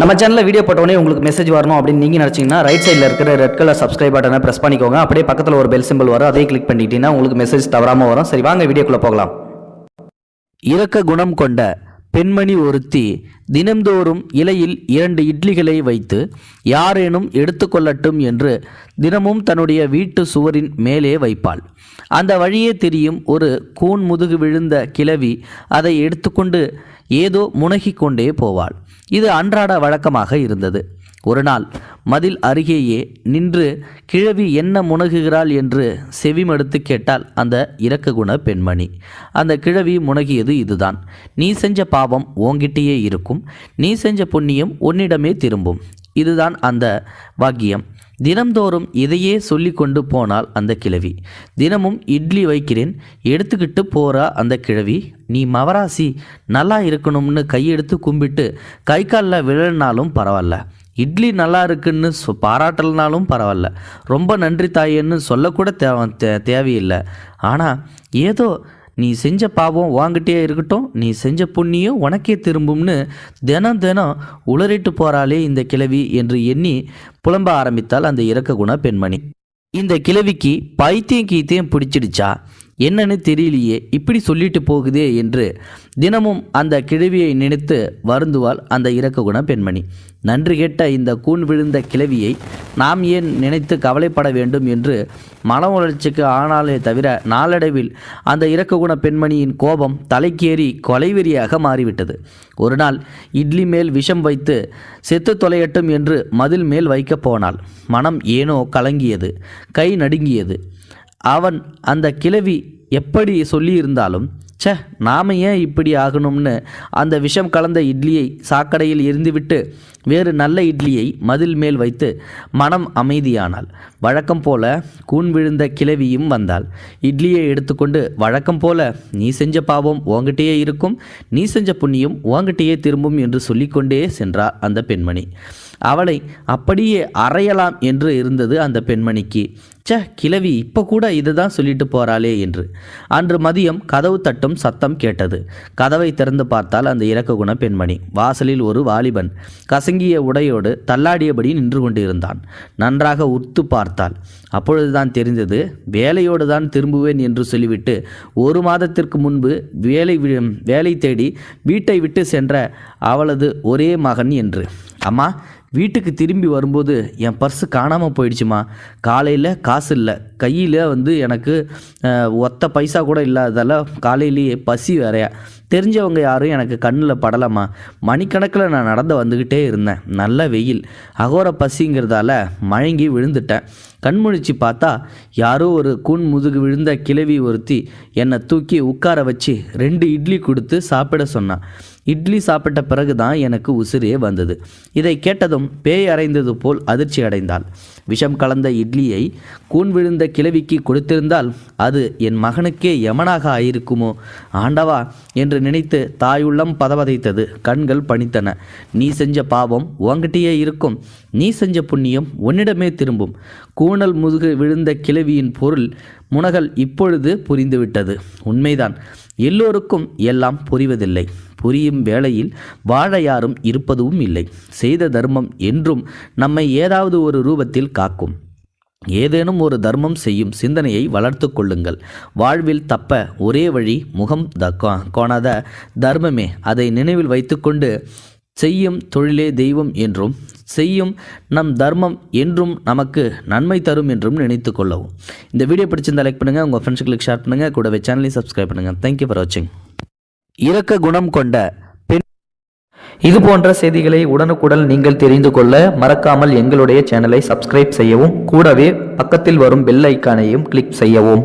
நம்ம சேனலில் வீடியோ போட்டோடனே உங்களுக்கு மெசேஜ் வரணும் அப்படின்னு நீங்கள் நினச்சிங்கன்னா ரைட் சைடில் இருக்கிற ரெட் கலர் சப்ஸ்கிரைப் பட்டனை ப்ரெஸ் பண்ணிக்கோங்க. அப்படியே பக்கத்தில் ஒரு பெல் சிம்பிள் வரும். அதே கிளிக் பண்ணிட்டீங்கன்னா உங்களுக்கு மெசேஜ் தவறாமல் வரும். சரி வாங்க வீடியோக்குள்ளே போகலாம். இரக்க குணம் கொண்ட பெண்மணி ஒருத்தி தினம்தோறும் இலையில் இரண்டு இட்லிகளை வைத்து யாரேனும் எடுத்துக்கொள்ளட்டும் என்று தினமும் தன்னுடைய வீட்டு சுவரின் மேலே வைப்பாள். அந்த வழியே தெரியும் ஒரு கூன் முதுகு விழுந்த கிழவி அதை எடுத்துக்கொண்டு ஏதோ முனகிக்கொண்டே போவாள். இது அன்றாட வழக்கமாக இருந்தது. ஒரு நாள் மதில் அருகேயே நின்று கிழவி என்ன முனகுகிறாள் என்று செவிமடுத்து கேட்டால் அந்த இரக்க குண பெண்மணி. அந்த கிழவி முனகியது இதுதான். நீ செஞ்ச பாவம் ஓங்கிட்டேயே இருக்கும். நீ செஞ்ச புண்ணியம் உன்னிடமே திரும்பும். இதுதான் அந்த வாக்கியம் தினம்தோறும் இதையே சொல்லி கொண்டு போனால் அந்த கிழவி. தினமும் இட்லி வைக்கிறேன் எடுத்துக்கிட்டு போறா அந்த கிழவி. நீ மவராசி நல்லா இருக்கணும்னு கையெடுத்து கும்பிட்டு கை காலில் விழனாலும் பரவாயில்ல. இட்லி நல்லா இருக்குன்னு சொ பாராட்டலனாலும் பரவாயில்ல. ரொம்ப நன்றி தாயேன்னு சொல்லக்கூட தேவை தே தேவையில்லை. ஆனால் ஏதோ நீ செஞ்ச பாவம் வாங்கிட்டே இருக்கட்டும் நீ செஞ்ச புண்ணியம் உனக்கே திரும்பும்னு தினம் தினம் உளறிட்டு போகிறாளே இந்த கிழவி என்று எண்ணி புலம்ப ஆரம்பித்தாள் அந்த இறக்க குண பெண்மணி. இந்த கிழவிக்கு பைத்தியம் கீத்தியம் பிடிச்சிடுச்சா? என்னன்னு தெரியலையே இப்படி சொல்லிட்டு போகுதே என்று தினமும் அந்த கிழவியை நினைத்து வருந்துவாள் அந்த இறக்க குண பெண்மணி. நன்றி கேட்ட இந்த கூன் விழுந்த கிழவியை நாம் ஏன் நினைத்து கவலைப்பட வேண்டும் என்று மன உணர்ச்சிக்கு ஆனாலே தவிர நாளடைவில் அந்த இறக்க குண பெண்மணியின் கோபம் தலைக்கேறி கொலைவெறியாக மாறிவிட்டது. ஒரு நாள் இட்லி மேல் விஷம் வைத்து செத்து தொலையட்டும் என்று மதில் மேல் வைக்கப் போனாள். மனம் ஏனோ கலங்கியது கை நடுங்கியது. அவன் அந்த கிழவி எப்படி சொல்லியிருந்தாலும் சே நாம ஏன் இப்படி ஆகணும்னு அந்த விஷம் கலந்த இட்லியை சாக்கடையில் எரிந்துவிட்டு வேறு நல்ல இட்லியை மதில் மேல் வைத்து மனம் அமைதியானாள். வழக்கம் போல கூன் விழுந்த கிழவியும் வந்தாள். இட்லியை எடுத்துக்கொண்டு வழக்கம் போல நீ செஞ்ச பாவம் உங்ககிட்டயே இருக்கும் நீ செஞ்ச புண்ணியம் உங்ககிட்டயே திரும்பும் என்று சொல்லிக்கொண்டே சென்றார் அந்த பெண்மணி. அவளை அப்படியே அறையலாம் என்று இருந்தது அந்த பெண்மணிக்கு. ச்சே கிழவி இப்போ கூட இதுதான் சொல்லிட்டு போகிறாளே என்று. அன்று மதியம் கதவு தட்டும் சத்தம் கேட்டது. கதவை திறந்து பார்த்தால் அந்த இரக்க குண பெண்மணி. வாசலில் ஒரு வாலிபன் கசங்கிய உடையோடு தள்ளாடியபடி நின்று கொண்டிருந்தான். நன்றாக உத்து பார்த்தாள். அப்பொழுதுதான் தெரிந்தது வேலையோடு தான் திரும்புவேன் என்று சொல்லிவிட்டு ஒரு மாதத்திற்கு முன்பு வேலை வி- வேலை தேடி வீட்டை விட்டு சென்ற அவளது ஒரே மகன் என்று. அம்மா வீட்டுக்கு திரும்பி வரும்போது என் பர்ஸு காணாமல் போயிடுச்சுமா? காலையில் காசு இல்லை. கையில் வந்து எனக்கு ஒத்த பைசா கூட இல்லாததால் காலையிலேயே பசி வேறையா. தெரிஞ்சவங்க யாரும் எனக்கு கண்ணில் படலம்மா. மணிக்கணக்கில் நான் நடந்து வந்துக்கிட்டே இருந்தேன். நல்ல வெயில். அகோர பசிங்கிறதால மயங்கி விழுந்துட்டேன். கண்முழிச்சு பார்த்தா யாரோ ஒரு கூன் முதுகு விழுந்த கிழவி ஒருத்தி என்னை தூக்கி உட்கார வச்சு ரெண்டு இட்லி கொடுத்து சாப்பிட சொன்னான் இட்லி சாப்பிட்ட பிறகு தான் எனக்கு உசிரே வந்தது. இதை கேட்டதும் பேய் அறைந்தது போல் அதிர்ச்சி அடைந்தாள். விஷம் கலந்த இட்லியை கூன் விழுந்த கிழவிக்கு கொடுத்திருந்தால் அது என் மகனுக்கே யமனாக ஆயிருக்குமோ? ஆண்டவா! என்று நினைத்து தாயுள்ளம் பதவதைத்தது. கண்கள் பணித்தன. நீ செஞ்ச பாவம் உங்ககிட்டயே இருக்கும். நீ செஞ்ச புண்ணியம் உன்னிடமே திரும்பும். கூணல் முதுகு விழுந்த கிழவியின் பொருள் முனகல் இப்பொழுது புரிந்துவிட்டது. உண்மைதான். எல்லோருக்கும் எல்லாம் புரிவதில்லை. புரியும் வேளையில் வாழ யாரும் இருப்பதும் இல்லை. செய்த தர்மம் என்றும் நம்மை ஏதாவது ஒரு ரூபத்தில் காக்கும். ஏதேனும் ஒரு தர்மம் செய்யும் சிந்தனையை வளர்த்து கொள்ளுங்கள். வாழ்வில் தப்ப ஒரே வழி முகம் த கோணாத தர்மமே. அதை நினைவில் வைத்துக்கொண்டு செய்யும் தொழிலே தெய்வம் என்றும் செய்யும் நம் தர்மம் என்றும் நமக்கு நன்மை தரும் என்றும் நினைத்து கொள்ளவும். இந்த வீடியோ பிடிச்சிருந்தா லைக் பண்ணுங்கள் உங்கள் ஃப்ரெண்ட்ஸுகளுக்கு ஷேர் பண்ணுங்கள் கூடவே சேனலையும் சப்ஸ்கிரைப் பண்ணுங்கள் தேங்க்யூ ஃபார் வாட்சிங் இரக்க குணம் கொண்ட பெண் இது போன்ற செய்திகளை உடனுக்குடன் நீங்கள் தெரிந்து கொள்ள மறக்காமல் எங்களுடைய சேனலை சப்ஸ்கிரைப் செய்யவும் கூடவே பக்கத்தில் வரும் பெல் ஐக்கானையும் கிளிக் செய்யவும்.